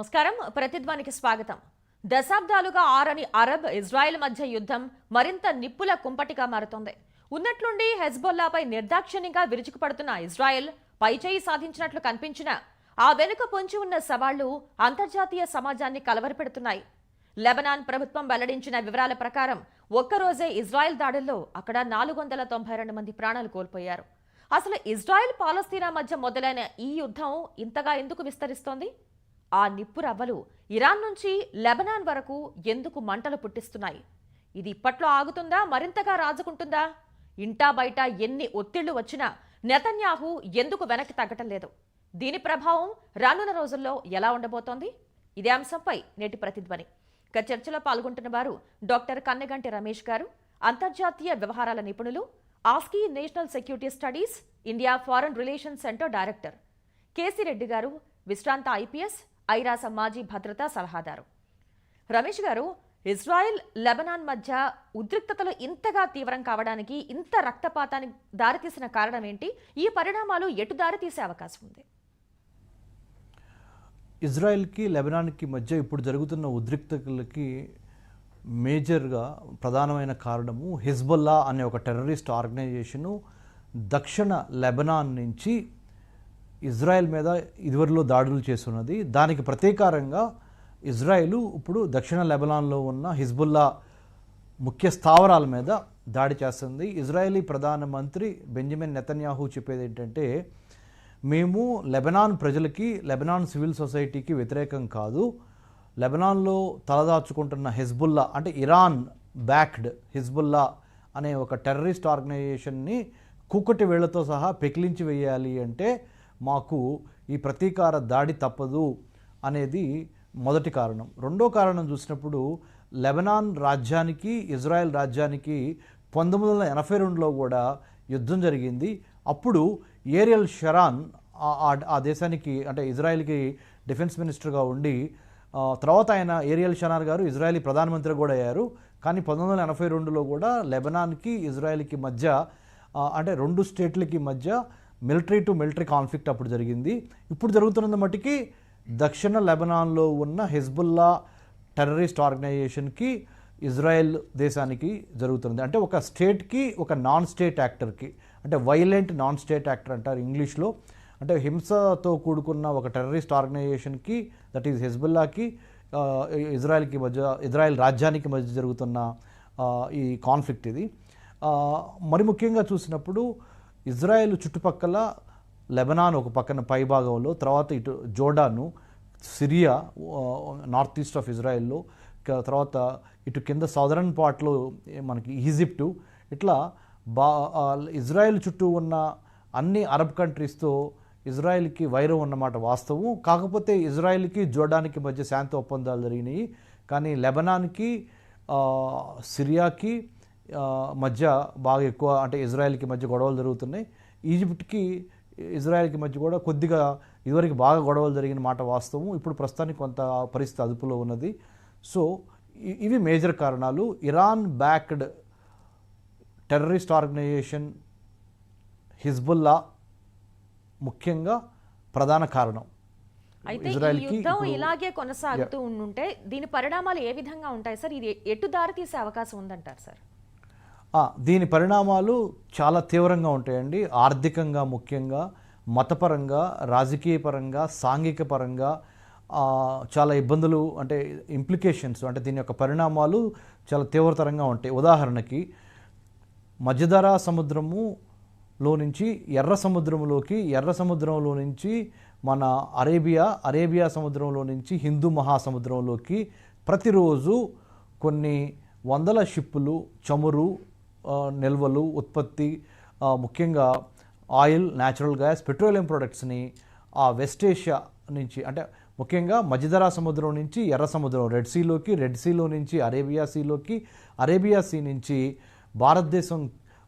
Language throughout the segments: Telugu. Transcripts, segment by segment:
నమస్కారం. ప్రతిధ్వానికి స్వాగతం. దశాబ్దాలుగా ఆరని అరబ్ ఇజ్రాయెల్ మధ్య యుద్ధం మరింత నిప్పుల కుంపటిగా మారుతోంది. ఉన్నట్లుండి హెజ్బొల్లాపై నిర్దాక్షిణ్యంగా విరుచుకుపడుతున్న ఇజ్రాయెల్ పైచేయి సాధించినట్లు కనిపించిన ఆ వెనుక పొంచి ఉన్న సవాళ్ళు అంతర్జాతీయ సమాజాన్ని కలవరపెడుతున్నాయి. లెబనాన్ ప్రభుత్వం వెల్లడించిన వివరాల ప్రకారం ఒక్కరోజే ఇజ్రాయెల్ దాడుల్లో అక్కడ నాలుగు వందల తొంభై రెండు మంది ప్రాణాలు కోల్పోయారు. అసలు ఇజ్రాయెల్ పాలస్తీనా మధ్య మొదలైన ఈ యుద్ధం ఇంతగా ఎందుకు విస్తరిస్తోంది? ఆ నిప్పు రవ్వలు ఇరాన్ నుంచి లెబనాన్ వరకు ఎందుకు మంటలు పుట్టిస్తున్నాయి? ఇది ఇప్పట్లో ఆగుతుందా? మరింతగా రాజుకుంటుందా? ఇంటా బయట ఎన్ని ఒత్తిళ్ళు వచ్చినా నెతన్యాహు ఎందుకు వెనక్కి తగ్గటం లేదు? దీని ప్రభావం రానున్న రోజుల్లో ఎలా ఉండబోతోంది? ఇదే అంశంపై నేటి ప్రతిధ్వని. ఇక చర్చలో పాల్గొంటున్న వారు డాక్టర్ కన్నెగంటి రమేష్ గారు అంతర్జాతీయ వ్యవహారాల నిపుణులు ASCI national security studies India foreign relations centre director. K C Reddy గారు విశ్రాంత ఐపీఎస్ ఐరాస మాజీ భద్రతా సలహాదారు. రమేష్ గారు ఇజ్రాయెల్ లెబనాన్ మధ్య ఉద్రిక్తతలు ఇంతగా తీవ్రం కావడానికి ఇంత రక్తపాతానికి దారితీసిన కారణం ఏంటి? ఈ పరిణామాలు ఎటు దారితీసే అవకాశం ఉంది? ఇజ్రాయెల్కి లెబనాన్కి మధ్య ఇప్పుడు జరుగుతున్న ఉద్రిక్తతలకి మేజర్గా ప్రధానమైన కారణము హిజ్బుల్లా అనే ఒక టెర్రరిస్ట్ ఆర్గనైజేషను దక్షిణ లెబనాన్ నుంచి ఇజ్రాయెల్ మీద ఇదివరలో దాడులు చేస్తున్నది. దానికి ప్రతీకారంగా ఇజ్రాయెలు ఇప్పుడు దక్షిణ లెబనాన్లో ఉన్న హిజ్బుల్లా ముఖ్య స్థావరాల మీద దాడి చేస్తుంది. ఇజ్రాయేలీ ప్రధానమంత్రి బెంజమిన్ నెతన్యాహు చెప్పేది ఏంటంటే మేము లెబనాన్ ప్రజలకి లెబనాన్ సివిల్ సొసైటీకి వ్యతిరేకం కాదు. లెబనాన్లో తలదాచుకుంటున్న హిజ్బుల్లా అంటే ఇరాన్ బ్యాక్డ్ హిజ్బుల్లా అనే ఒక టెర్రరిస్ట్ ఆర్గనైజేషన్ని కుక్కటి వేళ్ళతో సహా పెకిలించి వేయాలి అంటే మాకు ఈ ప్రతీకార దాడి తప్పదు అనేది మొదటి కారణం. రెండో కారణం చూసినప్పుడు లెబనాన్ రాజ్యానికి ఇజ్రాయెల్ రాజ్యానికి పంతొమ్మిది వందల ఎనభై రెండులో కూడా యుద్ధం జరిగింది. అప్పుడు ఏరియల్ షరాన్ ఆ- దేశానికి అంటే ఇజ్రాయెల్కి డిఫెన్స్ మినిస్టర్గా ఉండి తర్వాత ఆయన ఏరియల్ షనార్ గారు ఇజ్రాయలీ ప్రధానమంత్రి కూడా అయ్యారు. కానీ పంతొమ్మిది వందల ఎనభై రెండులో కూడా లెబనాన్కి ఇజ్రాయెల్కి మధ్య అంటే రెండు స్టేట్లకి మధ్య మిలిటరీ టు మిలిటరీ కాన్ఫ్లిక్ట్ అప్పుడు జరిగింది. ఇప్పుడు జరుగుతున్న మట్టికి దక్షిణ లెబనాన్లో ఉన్న హెజ్బుల్లా టెర్రరిస్ట్ ఆర్గనైజేషన్కి ఇజ్రాయెల్ దేశానికి జరుగుతుంది అంటే ఒక స్టేట్కి ఒక నాన్ స్టేట్ యాక్టర్కి అంటే వైలెంట్ నాన్ స్టేట్ యాక్టర్ అంటారు ఇంగ్లీష్లో. అంటే హింసతో కూడుకున్న ఒక టెర్రరిస్ట్ ఆర్గనైజేషన్కి దట్ ఈజ్ హెజ్బుల్లాకి ఇజ్రాయెల్కి మధ్య ఇజ్రాయెల్ రాజ్యానికి మధ్య జరుగుతున్న ఈ కాన్ఫ్లిక్ట్ ఇది. మరి ముఖ్యంగా చూసినప్పుడు ఇజ్రాయెల్ చుట్టుపక్కల లెబనాన్ ఒక పక్కన పైభాగంలో తర్వాత ఇటు Jordan Syria north east of ఇజ్రాయెల్లో తర్వాత ఇటు కింద సదరన్ పార్ట్లో మనకి ఈజిప్టు ఇట్లా బా ఇజ్రాయెల్ చుట్టూ ఉన్న అన్ని అరబ్ కంట్రీస్తో ఇజ్రాయెల్కి వైరం ఉన్నమాట వాస్తవం. కాకపోతే ఇజ్రాయెల్కి జోర్డానికి మధ్య శాంతి ఒప్పందాలు జరిగినాయి. కానీ లెబనాన్కి సిరియాకి మధ్య బాగా ఎక్కువ అంటే ఇజ్రాయెల్కి మధ్య గొడవలు జరుగుతున్నాయి. ఈజిప్ట్కి ఇజ్రాయెల్కి మధ్య కూడా కొద్దిగా ఇదివరకు బాగా గొడవలు జరిగిన మాట వాస్తవం. ఇప్పుడు ప్రస్తుతానికి కొంత పరిస్థితి అదుపులో ఉన్నది. సో ఇవి మేజర్ కారణాలు. Iran backed terrorist organisation Hezbollah ముఖ్యంగా ప్రధాన కారణం. అయితే ఈ యుద్ధం ఇలాగే కొనసాగుతూ ఉంటే దీని పరిణామాలు ఏ విధంగా ఉంటాయి? సార్ ఇది ఎటు దారితీసే అవకాశం ఉందంటారు సార్? దీని పరిణామాలు చాలా తీవ్రంగా ఉంటాయండి. ఆర్థికంగా ముఖ్యంగా మతపరంగా రాజకీయపరంగా సాంఘిక పరంగా చాలా ఇబ్బందులు అంటే ఇంప్లికేషన్స్ అంటే దీని యొక్క పరిణామాలు చాలా తీవ్రతరంగా ఉంటాయి. ఉదాహరణకి మధ్యధరా సముద్రములో నుంచి ఎర్ర సముద్రంలోకి ఎర్ర సముద్రంలో నుంచి మన అరేబియా అరేబియా సముద్రంలో నుంచి హిందూ మహాసముద్రంలోకి ప్రతిరోజు కొన్ని వందల షిప్పులు చమురు నిల్వలు ఉత్పత్తి ముఖ్యంగా ఆయిల్ న్యాచురల్ గ్యాస్ పెట్రోలియం ప్రొడక్ట్స్ని ఆ వెస్ట్ ఏషియా నుంచి అంటే ముఖ్యంగా మధ్యధరా సముద్రం నుంచి ఎర్ర సముద్రం రెడ్ సీలోకి రెడ్ సీలో నుంచి అరేబియా సీలోకి అరేబియా సీ నుంచి భారతదేశం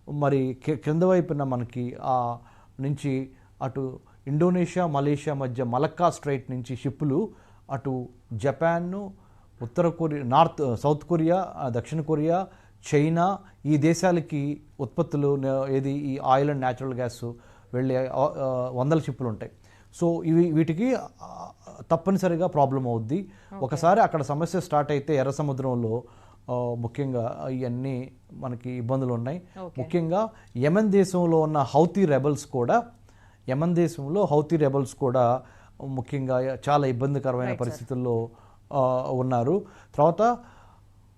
మరి క్రింద కింద వైపున మనకి ఆ నుంచి అటు ఇండోనేషియా మలేషియా మధ్య మలక్కా స్ట్రైట్ నుంచి షిప్పులు అటు జపాన్ ఉత్తర కొరియా నార్త్ సౌత్ కొరియా దక్షిణ కొరియా చైనా ఈ దేశాలకి ఉత్పత్తులు ఏది ఈ ఆయిల్ అండ్ న్యాచురల్ గ్యాస్ వెళ్ళే వందల షిప్పులు ఉంటాయి. సో ఇవి వీటికి తప్పనిసరిగా ప్రాబ్లం అవుద్ది. ఒకసారి అక్కడ సమస్య స్టార్ట్ అయితే ఎర్ర సముద్రంలో ముఖ్యంగా ఇవన్నీ మనకి ఇబ్బందులు ఉన్నాయి. ముఖ్యంగా యమన్ దేశంలో ఉన్న హౌతీ రెబల్స్ కూడా యమన్ దేశంలో హౌతీ రెబల్స్ కూడా ముఖ్యంగా చాలా ఇబ్బందికరమైన పరిస్థితుల్లో ఉన్నారు. తర్వాత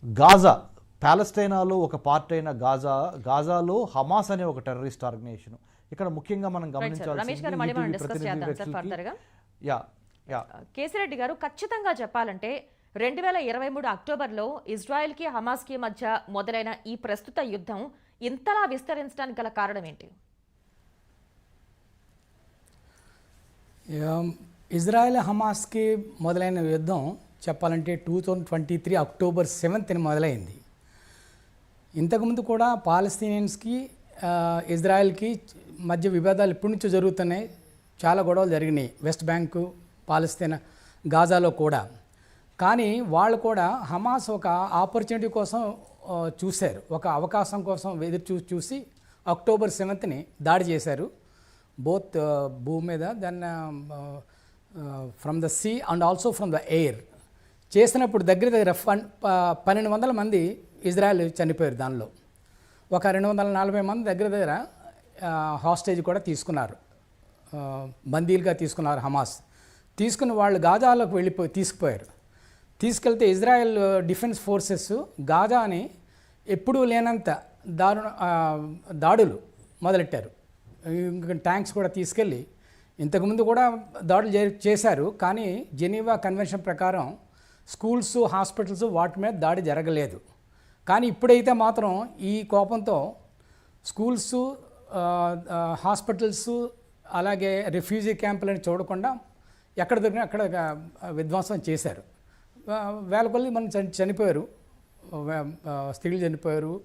గాజా పాలస్తైనాలో ఒక పార్ట్ అయిన గాజా గాజాలో హమాస్ అనే ఒక టెర్రరిస్ట్ ఆర్గనైజేషన్. ఇక్కడ ముఖ్యంగా మనం రమేష్ గారు మళ్ళీ మనం డిస్కస్ చేద్దాం సార్ ఫర్దర్గా. గమనించాల్సింది యా. యా కేసిరెడ్డి గారు ఖచ్చితంగా చెప్పాలంటే రెండు వేల ఇరవై మూడు అక్టోబర్లో ఇజ్రాయెల్కి హమాస్కి మధ్య మొదలైన ఈ ప్రస్తుత యుద్ధం ఇంతలా విస్తరించడానికి గల కారణం ఏంటి? ఇజ్రాయెల్ హమాస్కి మొదలైన యుద్ధం చెప్పాలంటే two thousand twenty three October సెవెంత్ని మొదలైంది. ఇంతకుముందు కూడా పాలస్తీనియన్స్కి ఇజ్రాయెల్కి మధ్య విభేదాలు ఎప్పటి నుంచో జరుగుతున్నాయి. చాలా గొడవలు జరిగినాయి వెస్ట్ బ్యాంకు పాలస్తీనా గాజాలో కూడా. కానీ వాళ్ళు కూడా హమాస్ ఒక ఆపర్చునిటీ కోసం చూశారు. ఒక అవకాశం కోసం ఎదురు చూ చూసి అక్టోబర్ సెవెంత్ని దాడి చేశారు. బోత్ భూమి మీద then from the sea and also from the air. చేసినప్పుడు దగ్గర దగ్గర ఫన్ ప- పన్నెండు వందల మంది ఇజ్రాయెల్ చనిపోయారు దానిలో. ఒక రెండు వందల నలభై మంది దగ్గర దగ్గర హాస్టేజ్ కూడా తీసుకున్నారు. బందీలుగా తీసుకున్నారు హమాస్. తీసుకుని వాళ్ళు గాజాలోకి వెళ్ళిపోయి తీసుకుపోయారు. తీసుకెళ్తే ఇజ్రాయెల్ డిఫెన్స్ ఫోర్సెస్ గాజాని ఎప్పుడూ లేనంత దారుణ దాడులు మొదలెట్టారు. ఇంకా ట్యాంక్స్ కూడా తీసుకెళ్ళి ఇంతకుముందు కూడా దాడులు చే- చేశారు. కానీ జెనీవా కన్వెన్షన్ ప్రకారం స్కూల్స్ హాస్పిటల్స్ వాటి మీద దాడి జరగలేదు. కానీ ఇప్పుడైతే మాత్రం ఈ కోపంతో స్కూల్స్ హాస్పిటల్స్ అలాగే రిఫ్యూజీ క్యాంపులని చూడకుండా ఎక్కడ దొరికినా అక్కడ విధ్వంసం చేశారు. వేల కొద్ది మనం చని- చనిపోయారు. స్త్రీలు చనిపోయారు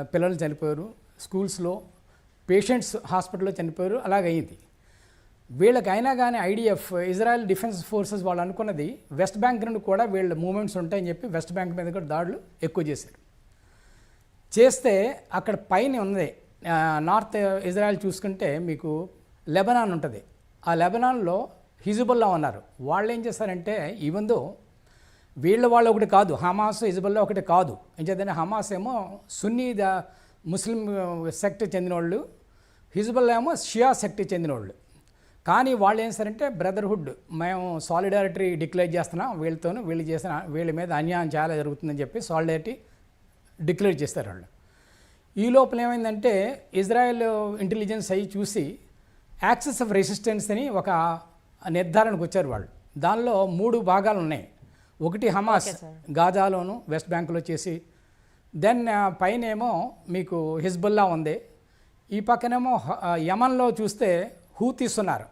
పిల్లలు చనిపోయారు స్కూల్స్లో పేషెంట్స్ హాస్పిటల్లో చనిపోయారు అలాగయింది. వీళ్ళకైనా కానీ ఐడిఎఫ్ ఇజ్రాయెల్ డిఫెన్స్ ఫోర్సెస్ వాళ్ళు అనుకున్నది వెస్ట్ బ్యాంక్ నుండి కూడా వీళ్ళ మూమెంట్స్ ఉంటాయని చెప్పి వెస్ట్ బ్యాంక్ మీద కూడా దాడులు ఎక్కువ చేశారు. చేస్తే అక్కడ పైన ఉన్నది నార్త్ ఇజ్రాయెల్ చూసుకుంటే మీకు లెబనాన్ ఉంటుంది. ఆ లెబనాన్లో హిజుబుల్లా ఉన్నారు. వాళ్ళు ఏం చేస్తారంటే ఈవెందో వీళ్ళ వాళ్ళు ఒకటి కాదు హమాస్ హిజుబుల్లా ఒకటి కాదు. ఏం చేద్దాం హమాస్ ఏమో సున్నీ ద ముస్లిం సెక్ట్ చెందిన వాళ్ళు హిజుబుల్లా ఏమో షియా సెక్ట్ చెందిన వాళ్ళు కానీ వాళ్ళు ఏం చేస్తారంటే బ్రదర్హుడ్ మేము సాలిడారిటీ డిక్లేర్ చేస్తున్నాం వీళ్ళతోనూ వీళ్ళు చేసిన వీళ్ళ మీద అన్యాయం చాలా జరుగుతుందని చెప్పి సాలిడారిటీ డిక్లేర్ చేస్తారు వాళ్ళు. ఈ లోపల ఏమైందంటే ఇజ్రాయెల్ ఇంటెలిజెన్స్ అయ్యి చూసి యాక్సెస్ ఆఫ్ రెసిస్టెన్స్ అని ఒక నిర్ధారణకు వచ్చారు వాళ్ళు. దానిలో మూడు భాగాలు ఉన్నాయి. ఒకటి హమాస్ గాజాలోను వెస్ట్ బ్యాంకులో చేసి దెన్ పైన ఏమో మీకు హిజ్బుల్లా ఉంది. ఈ పక్కనేమో యమన్లో చూస్తే హూతీస్ ఉన్నారు.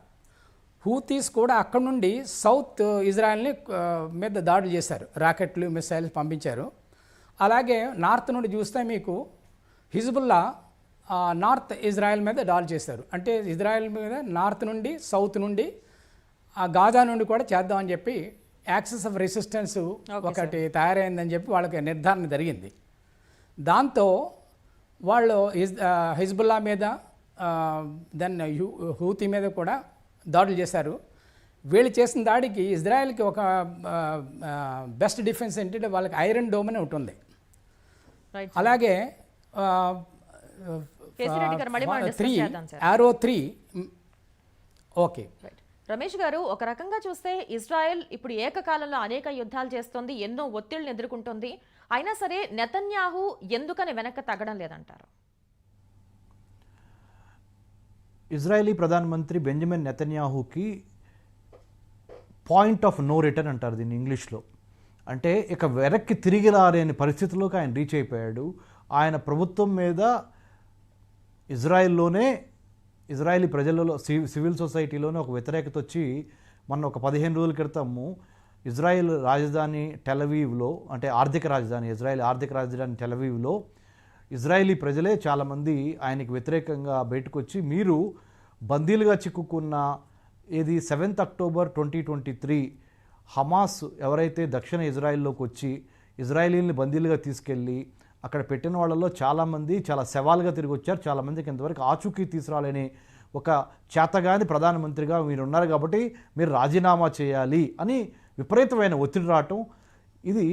హూతీస్ కూడా అక్కడ నుండి సౌత్ ఇజ్రాయెల్ని ఆ, మీద దాడులు చేశారు. రాకెట్లు మిసైల్స్ పంపించారు. అలాగే నార్త్ నుండి చూస్తే మీకు హిజ్బుల్లా నార్త్ ఇజ్రాయెల్ మీద దాడి చేశారు. అంటే ఇజ్రాయెల్ మీద నార్త్ నుండి సౌత్ నుండి ఆ గాజా నుండి కూడా చేద్దామని చెప్పి యాక్సెస్ ఆఫ్ రెసిస్టెన్స్ ఒకటి తయారైందని చెప్పి వాళ్ళకి నిర్ధారణ జరిగింది. దాంతో వాళ్ళు హిజ్ హిజ్బుల్లా మీద దెన్ హూతీ మీద కూడా దాడులు చేశారు. వీళ్ళు చేసిన దాడికి ఇజ్రాయెల్కి ఒక బెస్ట్ డిఫెన్స్ ఏంటంటే వాళ్ళకి ఐరన్ డోమ్ అని ఒకటి ఉంది రైట్ అలాగే త్రీ. ఆరో త్రీ ఓకే. రైట్ రమేష్ గారు ఒక రకంగా చూస్తే ఇజ్రాయెల్ ఇప్పుడు ఏకకాలంలో అనేక యుద్ధాలు చేస్తోంది ఎన్నో ఒత్తిళ్ళను ఎదుర్కొంటోంది. అయినా సరే నెతన్యాహు ఎందుకని వెనక్కి తగ్గడం లేదంటారు? ఇజ్రాయేలీ ప్రధానమంత్రి బెంజమిన్ నెతన్యాహుకి పాయింట్ ఆఫ్ నో రిటర్న్ అంటారు దీన్ని ఇంగ్లీష్లో. అంటే ఇక వెనక్కి తిరిగి రాలేని పరిస్థితుల్లోకి ఆయన రీచ్ అయిపోయాడు. ఆయన ప్రభుత్వం మీద ఇజ్రాయెల్లోనే ఇజ్రాయలీ ప్రజలలో సివిల్ సొసైటీలోనే ఒక వ్యతిరేకత వచ్చి మొన్న ఒక పదిహేను రోజుల క్రితము ఇజ్రాయెల్ రాజధాని టెలవీవ్లో అంటే ఆర్థిక రాజధాని ఇజ్రాయెల్ ఆర్థిక రాజధాని టెలవీవ్లో ఇజ్రాయేలీ ప్రజలే చాలామంది ఆయనకి వ్యతిరేకంగా బయటకు వచ్చి మీరు బందీలుగా చిక్కుకున్న ఏది seventh October twenty twenty three Hamas ఎవరైతే దక్షిణ ఇజ్రాయెల్లోకి వచ్చి ఇజ్రాయలీల్ని బందీలుగా తీసుకెళ్ళి అక్కడ పెట్టిన వాళ్ళలో చాలామంది చాలా శవాలుగా తిరిగి వచ్చారు. చాలామందికి ఇంతవరకు ఆచూకీ తీసుకురాలేని ఒక చేతగాని ప్రధానమంత్రిగా మీరు ఉన్నారు కాబట్టి మీరు రాజీనామా చేయాలి అని విపరీతమైన ఒత్తిడి రావటం ఇది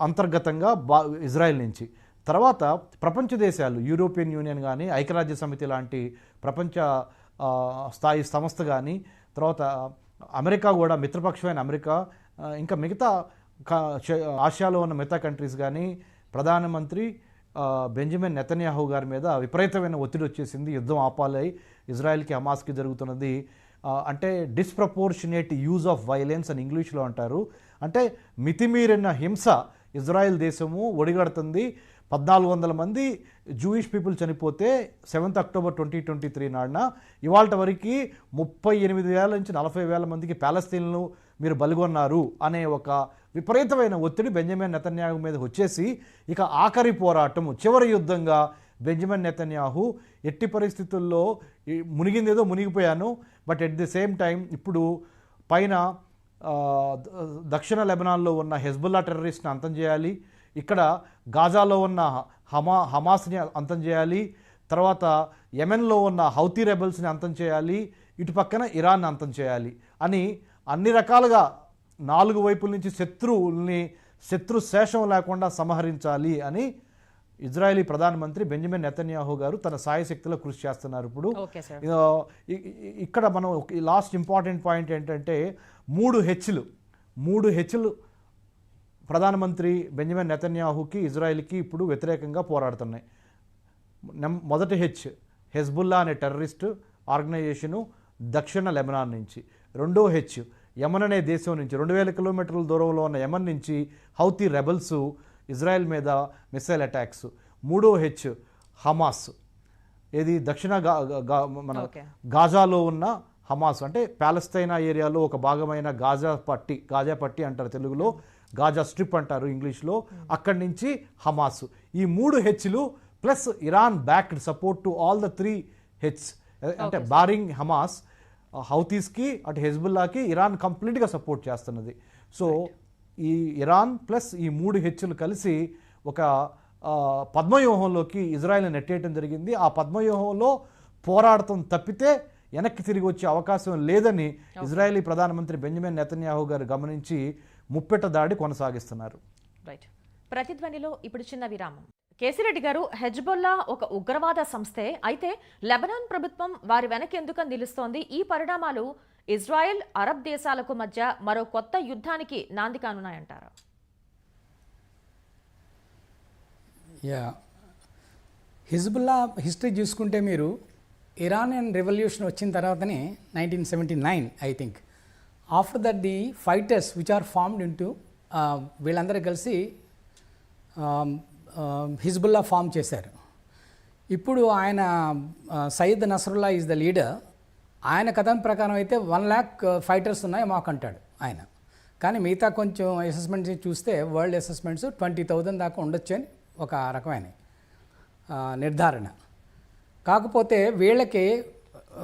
అంతర్గతంగా బా ఇజ్రాయెల్ నుంచి. తర్వాత ప్రపంచ దేశాలు యూరోపియన్ యూనియన్ కానీ ఐక్యరాజ్య సమితి లాంటి ప్రపంచ స్థాయి సంస్థ కానీ తర్వాత అమెరికా కూడా మిత్రపక్షమైన అమెరికా ఇంకా మిగతా ఆసియాలో ఉన్న మిగతా కంట్రీస్ కానీ ప్రధానమంత్రి బెంజమిన్ నెతన్యాహు గారి మీద విపరీతమైన ఒత్తిడి వచ్చేసింది యుద్ధం ఆపాలి ఇజ్రాయెల్కి హమాస్కి జరుగుతున్నది. అంటే డిస్ప్రపోర్షనేట్ యూజ్ ఆఫ్ వైలెన్స్ అని ఇంగ్లీష్లో అంటారు. అంటే మితిమీరిన హింస ఇజ్రాయెల్ దేశము ఒడిగడుతుంది. పద్నాలుగు వందల మంది జూయిష్ పీపుల్ చనిపోతే seventh October twenty twenty three నాడున ఇవాళ వరకు ముప్పై ఎనిమిది వేల నుంచి నలభై వేల మందికి ప్యాలెస్తీన్లు మీరు బలిగొన్నారు అనే ఒక విపరీతమైన ఒత్తిడి బెంజమిన్ నెతన్యాహు మీద వచ్చేసి ఇక ఆఖరి పోరాటము చివరి యుద్ధంగా బెంజమిన్ నెతన్యాహు ఎట్టి పరిస్థితుల్లో మునిగిందేదో మునిగిపోయాను but at the same time ఇప్పుడు పైన దక్షిణ లెబనాన్లో ఉన్న హెజ్బుల్లా టెర్రరిస్ట్ని అంతం చేయాలి ఇక్కడ గాజాలో ఉన్న హమా హమాస్ని అంతం చేయాలి. తర్వాత యెమెన్లో ఉన్న హౌతీ రెబల్స్ని అంతం చేయాలి. ఇటు పక్కన ఇరాన్ అంతం చేయాలి అని అన్ని రకాలుగా నాలుగు వైపుల నుంచి శత్రువుల్ని శత్రు శేషం లేకుండా సంహరించాలి అని ఇజ్రాయలీ ప్రధానమంత్రి బెంజమిన్ నెతన్యాహు గారు తన సాయశక్తిలో కృషి చేస్తున్నారు ఇప్పుడు. ఇక్కడ మనం లాస్ట్ ఇంపార్టెంట్ పాయింట్ ఏంటంటే మూడు హెచ్లు మూడు హెచ్లు ప్రధానమంత్రి బెంజమిన్ నెతన్యాహుకి ఇజ్రాయెల్కి ఇప్పుడు వ్యతిరేకంగా పోరాడుతున్నాయి. మొదటి హెచ్ హెజ్బుల్లా అనే టెర్రరిస్ట్ ఆర్గనైజేషను దక్షిణ లెబనాన్ నుంచి. రెండో హెచ్ యమన్ అనే దేశం నుంచి. రెండు వేల కిలోమీటర్ల దూరంలో ఉన్న యమన్ నుంచి హౌతీ రెబల్స్ ఇజ్రాయెల్ మీద మిసైల్ అటాక్స్. మూడో హెచ్ హమాస్. ఏది? దక్షిణ మన. గాజాలో ఉన్న హమాస్. అంటే ప్యాలెస్తైనా ఏరియాలో ఒక భాగమైన గాజా పట్టి గాజా పట్టి అంటారు తెలుగులో. గాజా స్ట్రిప్ అంటారు ఇంగ్లీష్లో. అక్కడి నుంచి హమాస్. ఈ మూడు హెచ్లు plus Iran backed support to all the three H. అంటే బారింగ్ హమాస్ హౌతీస్కి అటు హెజ్బుల్లాకి ఇరాన్ కంప్లీట్గా సపోర్ట్ చేస్తున్నది. సో ఈ ఇరాన్ ప్లస్ ఈ మూడు హెచ్చులు కలిసి ఒక పద్మవ్యూహంలోకి ఇజ్రాయెల్ని నెట్టేయటం జరిగింది. ఆ పద్మవ్యూహంలో పోరాడటం తప్పితే వెనక్కి తిరిగి వచ్చే అవకాశం లేదని ఇజ్రాయెలీ ప్రధానమంత్రి బెంజమిన్ నెతన్యాహు గారు గమనించి ముప్పెట దాడి కొనసాగిస్తున్నారు. రైట్ ప్రతిధ్వనిలో ఇప్పుడు చిన్న విరామం. కేసిరెడ్డి గారు హెజ్బొల్లా ఒక ఉగ్రవాద సంస్థే. అయితే లెబనాన్ ప్రభుత్వం వారి వెనక ఎందుకని నిలుస్తోంది? ఈ పరిణామాలు ఇజ్రాయెల్ అరబ్ దేశాలకు మధ్య మరో కొత్త యుద్ధానికి నాంది కానున్నాయంటారు. యా హిజ్బుల్లా హిస్టరీ చూసుకుంటే మీరు ఇరానియన్ రెవల్యూషన్ వచ్చిన తర్వాతనే nineteen seventy nine I think after that the fighters which are formed into వీళ్ళందరూ కలిసి um, um, హిజ్బుల్లా ఫామ్ చేశారు. ఇప్పుడు ఆయన uh, Sayyed Nasrallah is the leader ఆయన కథనం ప్రకారం అయితే వన్ ల్యాక్ ఫైటర్స్ ఉన్నాయి మాకు అంటాడు ఆయన. కానీ మిగతా కొంచెం అసెస్మెంట్స్ చూస్తే వరల్డ్ అసెస్మెంట్స్ ట్వంటీ థౌజండ్ దాకా ఉండొచ్చు అని ఒక రకమైన uh, నిర్ధారణ. కాకపోతే వీళ్ళకి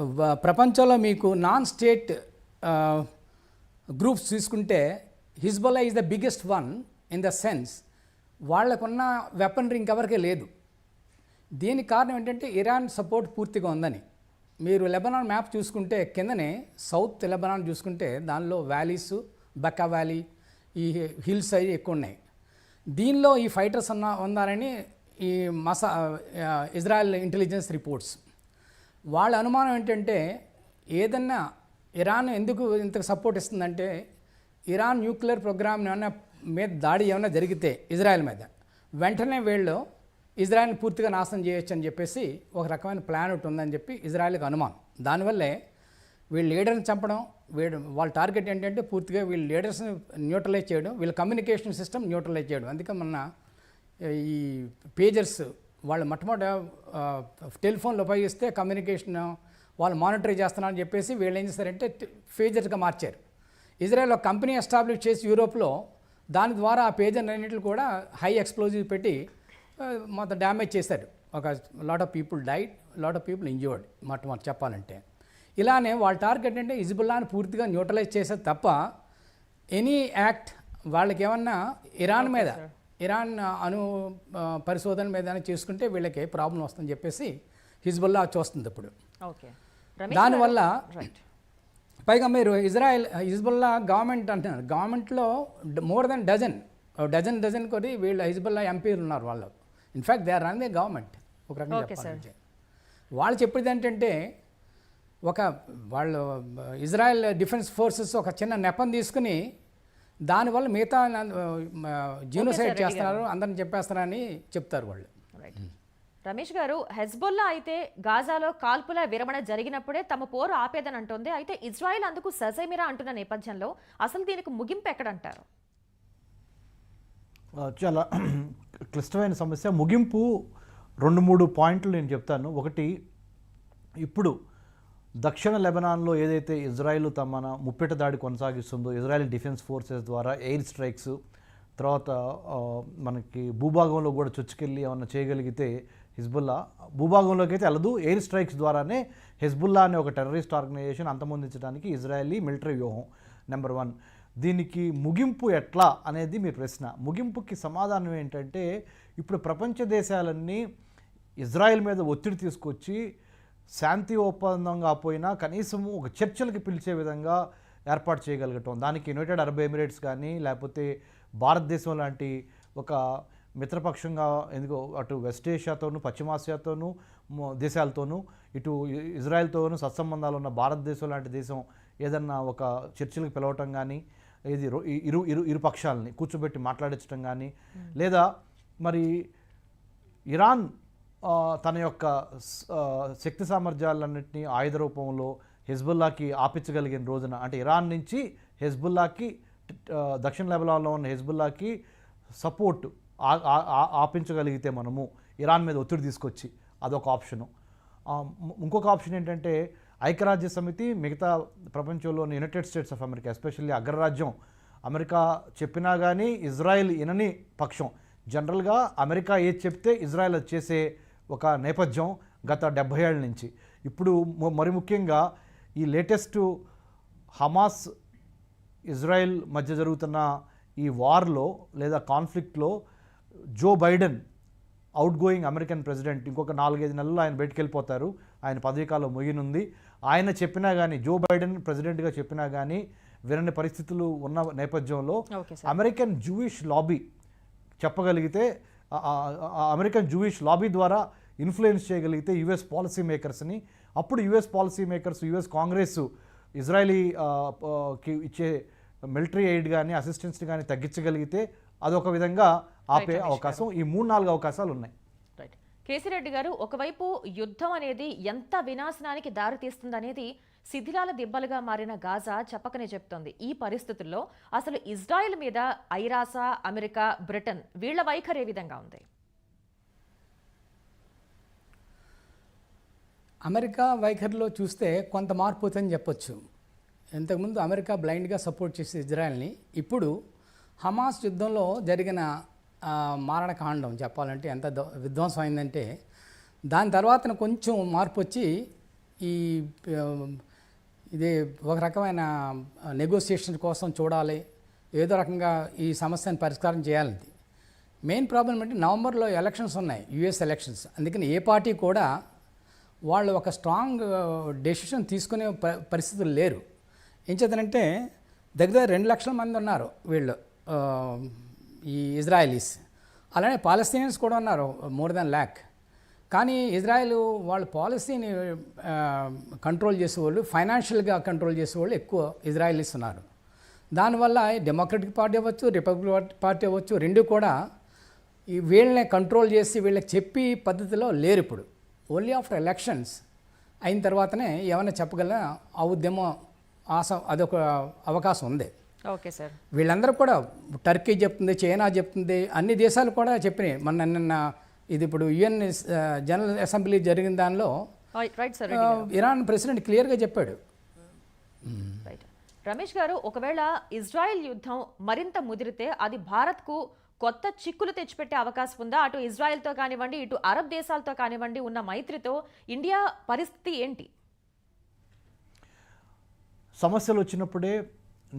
uh, ప్రపంచంలో మీకు నాన్ స్టేట్ గ్రూప్స్ తీసుకుంటే Hezbollah is the biggest one in the sense వాళ్ళకున్న వెపనరీ ఇంకెవరికే లేదు. దీనికి కారణం ఏంటంటే ఇరాన్ సపోర్ట్ పూర్తిగా ఉందని. మీరు లెబనాన్ మ్యాప్ చూసుకుంటే కిందనే సౌత్ లెబనాన్ చూసుకుంటే దానిలో వ్యాలీస్ బక్కా వ్యాలీ ఈ హిల్స్ అవి ఎక్కువ ఉన్నాయి. దీనిలో ఈ ఫైటర్స్ అన్న ఉన్నారని ఈ మసా ఇజ్రాయెల్ ఇంటెలిజెన్స్ రిపోర్ట్స్. వాళ్ళ అనుమానం ఏంటంటే ఏదన్నా ఇరాన్ ఎందుకు ఇంత సపోర్ట్ ఇస్తుందంటే ఇరాన్ న్యూక్లియర్ ప్రోగ్రామ్ ఏమైనా మీద దాడి ఏమైనా జరిగితే ఇజ్రాయెల్ మీద వెంటనే వీళ్ళు ఇజ్రాయెల్ని పూర్తిగా నాశనం చేయొచ్చు అని చెప్పేసి ఒక రకమైన ప్లాన్ ఒకటి ఉందని చెప్పి ఇజ్రాయెల్కి అనుమానం. దానివల్లే వీళ్ళ లీడర్ని చంపడం వీడు వాళ్ళ టార్గెట్ ఏంటంటే పూర్తిగా వీళ్ళ లీడర్స్ని న్యూట్రలైజ్ చేయడం వీళ్ళ కమ్యూనికేషన్ సిస్టమ్ న్యూట్రలైజ్ చేయడం. అందుకే మొన్న ఈ పేజర్స్ వాళ్ళు మొట్టమొదట టెలిఫోన్లు ఉపయోగిస్తే కమ్యూనికేషన్ వాళ్ళు మానిటర్ చేస్తున్నారని చెప్పేసి వీళ్ళు ఏం చేస్తారంటే పేజర్స్గా మార్చారు. ఇజ్రాయెల్ ఒక కంపెనీ ఎస్టాబ్లిష్ చేసి యూరోప్లో దాని ద్వారా ఆ పేజర్ అన్నింటిని కూడా హై ఎక్స్ప్లోజివ్ పెట్టి మొత్తం డ్యామేజ్ చేశారు. ఒక lot of people died lot of people injured మొట్టమొదటి చెప్పాలంటే. ఇలానే వాళ్ళ టార్గెట్ అంటే ఇజ్బుల్లాని పూర్తిగా న్యూట్రలైజ్ చేసేది తప్ప ఎనీ యాక్ట్ వాళ్ళకి ఏమన్నా ఇరాన్ మీద ఇరాన్ అణు ఆ, పరిశోధన మీద చేసుకుంటే వీళ్ళకి ప్రాబ్లం వస్తుందని చెప్పేసి హిజ్బుల్లా చూస్తుంది ఇప్పుడు. ఓకే దానివల్ల పైగా మీరు ఇజ్రాయెల్ హిజ్బుల్లా గవర్నమెంట్ అంటున్నారు. గవర్నమెంట్లో more than dozen dozen dozen కొద్ది వీళ్ళు హిజ్బుల్లా ఎంపీలు ఉన్నారు వాళ్ళు. In fact they are run the government ఒక రకంగా. చెప్పాలంటే. వాళ్ళు చెప్పేది ఏంటంటే ఒక వాళ్ళు ఇజ్రాయెల్ డిఫెన్స్ ఫోర్సెస్ ఒక చిన్న నెపం తీసుకుని దానివల్ల మిగతా జీనోసైడ్ చేస్తున్నారు అందరిని చెప్పేస్తున్నారని చెప్తారు వాళ్ళు. రైట్ రమేష్ గారు హెజ్బొల్లా అయితే గాజాలో కాల్పుల విరమణ జరిగినప్పుడే తమ పోరు ఆపేదని అంటోంది. అయితే ఇజ్రాయెల్ అందుకు సజైమిరా అంటున్న నేపథ్యంలో అసలు దీనికి ముగింపు ఎక్కడంటారు? చాలా క్లిష్టమైన సమస్య. ముగింపు రెండు మూడు పాయింట్లు నేను చెప్తాను. ఒకటి ఇప్పుడు దక్షిణ లెబనాన్లో ఏదైతే ఇజ్రాయెల్ తమ ముప్పెట దాడి కొనసాగిస్తుందో ఇజ్రాయెల్ డిఫెన్స్ ఫోర్సెస్ ద్వారా ఎయిర్ స్ట్రైక్స్ తర్వాత మనకి భూభాగంలో కూడా చొచ్చుకెళ్ళి ఏమన్నా చేయగలిగితే హిజ్బుల్లా భూభాగంలోకి అయితే వెళ్ళదు. ఎయిర్ స్ట్రైక్స్ ద్వారానే హిజ్బుల్లా అనే ఒక టెర్రరిస్ట్ ఆర్గనైజేషన్ అంతమొందించడానికి ఇజ్రాయలీ మిలిటరీ వ్యూహం నెంబర్ వన్. దీనికి ముగింపు ఎట్లా అనేది మీ ప్రశ్న. ముగింపుకి సమాధానం ఏంటంటే ఇప్పుడు ప్రపంచ దేశాలన్నీ ఇజ్రాయెల్ మీద ఒత్తిడి తీసుకొచ్చి శాంతి ఒప్పందం కాకపోయినా కనీసం ఒక చర్చలకు పిలిచే విధంగా ఏర్పాటు చేయగలగటం. దానికి యునైటెడ్ అరబ్ ఎమిరేట్స్ కానీ లేకపోతే భారతదేశం లాంటి ఒక మిత్రపక్షంగా ఎందుకో అటు వెస్ట్ ఏషియాతోనూ పశ్చిమాసియాతోనూ దేశాలతోనూ ఇటు ఇజ్రాయెల్తోనూ సత్సంబంధాలు ఉన్న భారతదేశం లాంటి దేశం ఏదన్నా ఒక చర్చలకు పిలవటం కానీ ఇది ఇరు ఇరు ఇరు పక్షాలని కూర్చోబెట్టి మాట్లాడించడం కానీ లేదా మరి ఇరాన్ తన యొక్క శక్తి సామర్థ్యాలన్నింటినీ ఆయుధ రూపంలో హెజ్బుల్లాకి ఆపించగలిగిన రోజున అంటే ఇరాన్ నుంచి హెజ్బుల్లాకి దక్షిణ లెబనాన్లో ఉన్న హెజ్బుల్లాకి సపోర్ట్ ఆపించగలిగితే మనము ఇరాన్ మీద ఒత్తిడి తీసుకొచ్చి అదొక ఆప్షను. ఇంకొక ఆప్షన్ ఏంటంటే ఐక్యరాజ్య సమితి మిగతా ప్రపంచంలోని United States of America especially అగ్రరాజ్యం అమెరికా చెప్పినా కానీ ఇజ్రాయెల్ ఇనని పక్షం. జనరల్గా అమెరికా ఏది చెప్తే ఇజ్రాయెల్ అది చేసే ఒక నేపథ్యం గత డెబ్భై ఏళ్ళ నుంచి. ఇప్పుడు మరి ముఖ్యంగా ఈ లేటెస్ట్ హమాస్ ఇజ్రాయెల్ మధ్య జరుగుతున్న ఈ వార్లో లేదా కాన్ఫ్లిక్ట్లో Joe Biden outgoing American president ఇంకొక నాలుగైదు నెలలు ఆయన బయటికి వెళ్ళిపోతారు. ఆయన పదవీకాలం ముగినుంది ఆయన చెప్పినా కానీ జో బైడెన్ ప్రెసిడెంట్గా చెప్పినా కానీ వినని పరిస్థితులు ఉన్న నేపథ్యంలో అమెరికన్ జూయిష్ లాబీ చెప్పగలిగితే అమెరికన్ జూయిష్ లాబీ ద్వారా ఇన్ఫ్లుయెన్స్ చేయగలిగితే యుఎస్ పాలసీ మేకర్స్ని అప్పుడు US policy makers US Congress Israeli ఆ, ఆ, కి ఇచ్చే మిలిటరీ ఎయిడ్ కానీ అసిస్టెన్స్ కానీ తగ్గించగలిగితే అదొక విధంగా ఆపే అవకాశం ఈ మూడు నాలుగు అవకాశాలు ఉన్నాయి. రైట్ కేసిరెడ్డి గారు ఒకవైపు యుద్ధం అనేది ఎంత వినాశనానికి దారితీస్తుందనేది శిథిలాల దిబ్బలుగా మారిన గాజా చెప్పకనే చెప్తోంది. ఈ పరిస్థితుల్లో అసలు ఇజ్రాయెల్ మీద ఐరాస అమెరికా బ్రిటన్ వీళ్ళ వైఖరి ఏ విధంగా ఉంది? అమెరికా వైఖరిలో చూస్తే కొంత మార్పు అవుతుందని చెప్పొచ్చు. ఇంతకుముందు అమెరికా బ్లైండ్గా సపోర్ట్ చేసే ఇజ్రాయెల్ని. ఇప్పుడు హమాస్ యుద్ధంలో జరిగిన మారణకాండం చెప్పాలంటే ఎంత ద- విధ్వంసం అయిందంటే దాని తర్వాత కొంచెం మార్పు వచ్చి ఈ ఇది ఒక రకమైన నెగోసియేషన్ కోసం చూడాలి ఏదో రకంగా ఈ సమస్యను పరిష్కారం చేయాలంది. మెయిన్ ప్రాబ్లం ఏంటి నవంబర్లో ఎలక్షన్స్ ఉన్నాయి యుఎస్ ఎలక్షన్స్. అందుకని ఏ పార్టీ కూడా వాళ్ళు ఒక స్ట్రాంగ్ డెసిషన్ తీసుకునే ప పరిస్థితులు లేరు. ఏం చేద్దానంటే దగ్గర రెండు లక్షల మంది ఉన్నారు వీళ్ళు. ఈ ఇజ్రాయలీస్. అలానే పాలస్తీనియన్స్ కూడా ఉన్నారు మోర్ దాన్ ల్యాక్ కానీ ఇజ్రాయెల్ వాళ్ళ పాలసీని కంట్రోల్ చేసేవాళ్ళు ఫైనాన్షియల్గా కంట్రోల్ చేసేవాళ్ళు ఎక్కువ ఇజ్రాయలీస్ ఉన్నారు. దానివల్ల డెమోక్రటిక్ పార్టీ అవ్వచ్చు రిపబ్లిక్ పార్టీ అవ్వచ్చు రెండు కూడా ఈ వీళ్ళని కంట్రోల్ చేసి వీళ్ళకి చెప్పి పద్ధతిలో లేరు ఇప్పుడు. ఓన్లీ ఆఫ్టర్ ఎలక్షన్స్ అయిన తర్వాతనే ఏమైనా చెప్పగల ఆ ఉద్యమం ఆశ అదొక అవకాశం ఉంది. Okay sir. వీళ్ళందరూ కూడా టర్కీ చెప్తుంది చైనా చెప్తుంది అన్ని దేశాలు కూడా చెప్పినాయి. మన నిన్న ఇది ఇప్పుడు యుఎన్ జనరల్ అసెంబ్లీ జరిగిన దానిలో రైట్ సార్ ఆ, ఇరాన్ ప్రెసిడెంట్ క్లియర్గా చెప్పాడు. రైట్. రమేష్ గారు ఒకవేళ ఇజ్రాయెల్ యుద్ధం మరింత ముదిరితే అది భారత్కు కొత్త చిక్కులు తెచ్చిపెట్టే అవకాశం ఉందా? అటు ఇజ్రాయెల్తో కానివ్వండి ఇటు అరబ్ దేశాలతో కానివ్వండి ఉన్న మైత్రితో ఇండియా పరిస్థితి ఏంటి? సమస్యలు వచ్చినప్పుడే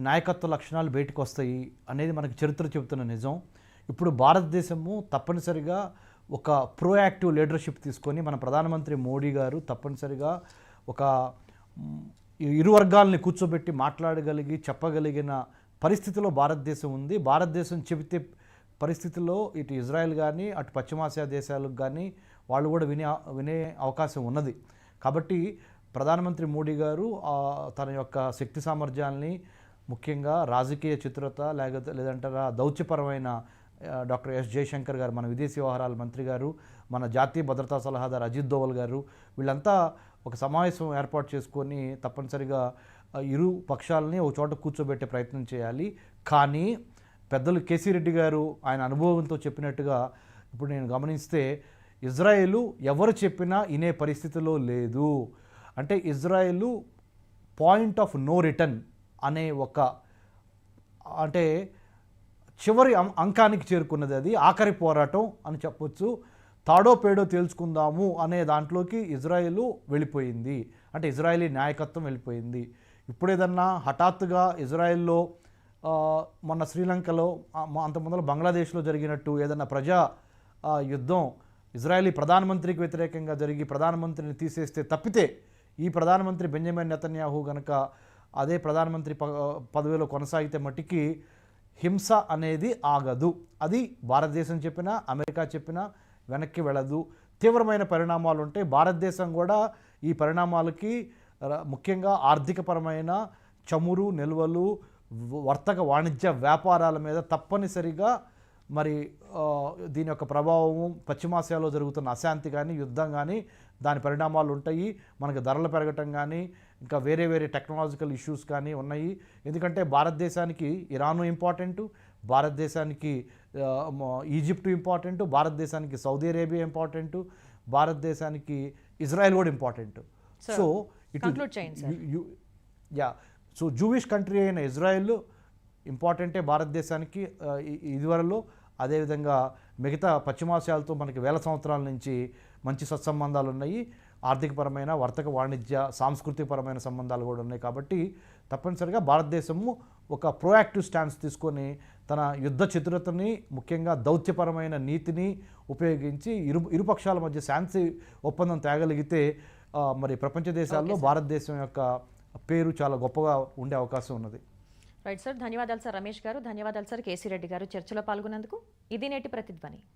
నాయకత్వ లక్షణాలు బయటకు వస్తాయి అనేది మనకు చరిత్ర చెబుతున్న నిజం. ఇప్పుడు భారతదేశము తప్పనిసరిగా ఒక ప్రోయాక్టివ్ లీడర్షిప్ తీసుకొని మన ప్రధానమంత్రి మోడీ గారు తప్పనిసరిగా ఒక ఇరు వర్గాలని కూర్చోబెట్టి మాట్లాడగలిగి చెప్పగలిగిన పరిస్థితిలో భారతదేశం ఉంది. భారతదేశం చెబితే పరిస్థితిలో ఇటు ఇజ్రాయెల్ కానీ అటు పశ్చిమాసియా దేశాలకు కానీ వాళ్ళు కూడా వినే వినే అవకాశం ఉన్నది. కాబట్టి ప్రధానమంత్రి మోడీ గారు తన యొక్క శక్తి సామర్థ్యాల్ని ముఖ్యంగా రాజకీయ చిత్రత లేకపోతే లేదంటారా దౌత్యపరమైన డాక్టర్ ఎస్ జయశంకర్ గారు మన విదేశీ వ్యవహారాల మంత్రి గారు మన జాతీయ భద్రతా సలహాదారు అజిత్ దోవల్ గారు వీళ్ళంతా ఒక సమావేశం ఏర్పాటు చేసుకొని తప్పనిసరిగా ఇరు పక్షాలని ఒక చోట కూర్చోబెట్టే ప్రయత్నం చేయాలి. కానీ పెద్దలు కేసీ రెడ్డి గారు ఆయన అనుభవంతో చెప్పినట్టుగా ఇప్పుడు నేను గమనిస్తే ఇజ్రాయేలు ఎవరు చెప్పినా ఇనే పరిస్థితిలో లేదు. అంటే Israel point of no return అనే ఒక అంటే చివరి అంకానికి చేరుకున్నది అది. ఆఖరి పోరాటం అని చెప్పొచ్చు. తాడో పేడో తేల్చుకుందాము అనే దాంట్లోకి ఇజ్రాయెల్ వెళ్ళిపోయింది. అంటే ఇజ్రాయలీ నాయకత్వం వెళ్ళిపోయింది. ఇప్పుడు ఏదన్నా హఠాత్తుగా ఇజ్రాయెల్లో మొన్న శ్రీలంకలో అంత ముందర బంగ్లాదేశ్లో జరిగినట్టు ఏదన్నా ప్రజా యుద్ధం ఇజ్రాయలీ ప్రధానమంత్రికి వ్యతిరేకంగా జరిగి ప్రధానమంత్రిని తీసేస్తే తప్పితే ఈ ప్రధానమంత్రి బెంజమిన్ నెతన్యాహు గనక అదే ప్రధానమంత్రి పదవిలో కొనసాగితే మట్టికి హింస అనేది ఆగదు. అది భారతదేశం చెప్పినా అమెరికా చెప్పినా వెనక్కి వెళ్ళదు. తీవ్రమైన పరిణామాలు ఉంటే భారతదేశం కూడా ఈ పరిణామాలకి ముఖ్యంగా ఆర్థికపరమైన చమురు నిల్వలు వర్తక వాణిజ్య వ్యాపారాల మీద తప్పనిసరిగా మరి దీని యొక్క ప్రభావము పశ్చిమాసియాలో జరుగుతున్న అశాంతి కానీ యుద్ధం కానీ దాని పరిణామాలు ఉంటాయి మనకు ధరలు పెరగటం కానీ ఇంకా వేరే వేరే టెక్నాలజికల్ ఇష్యూస్ కానీ ఉన్నాయి. ఎందుకంటే భారతదేశానికి ఇరాను ఇంపార్టెంటు భారతదేశానికి ఈజిప్టు ఇంపార్టెంటు భారతదేశానికి సౌదీ అరేబియా ఇంపార్టెంటు భారతదేశానికి ఇజ్రాయెల్ కూడా ఇంపార్టెంట్ సో ఇటు. యు- సో జూవిష్ కంట్రీ అయిన ఇజ్రాయెల్ ఇంపార్టెంటే భారతదేశానికి ఇదివరలో. అదేవిధంగా మిగతా పశ్చిమాసియాలతో మనకి వేల సంవత్సరాల నుంచి మంచి సత్సంబంధాలు ఉన్నాయి. ఆర్థికపరమైన వర్తక వాణిజ్య సాంస్కృతికపరమైన సంబంధాలు కూడా ఉన్నాయి కాబట్టి తప్పనిసరిగా భారతదేశము ఒక ప్రోయాక్టివ్ స్టాన్స్ తీసుకొని తన యుద్ధ చతురతని ముఖ్యంగా దౌత్యపరమైన నీతిని ఉపయోగించి ఇరు ఇరుపక్షాల మధ్య శాంతి ఒప్పందం తేగలిగితే మరి ప్రపంచ దేశాల్లో భారతదేశం యొక్క పేరు చాలా గొప్పగా ఉండే అవకాశం ఉన్నది. రైట్ సార్ ధన్యవాదాలు సార్ రమేష్ గారు. ధన్యవాదాలు సార్ కేసీ రెడ్డి గారు చర్చలో పాల్గొన్నందుకు. ఇది నేటి ప్రతిధ్వని.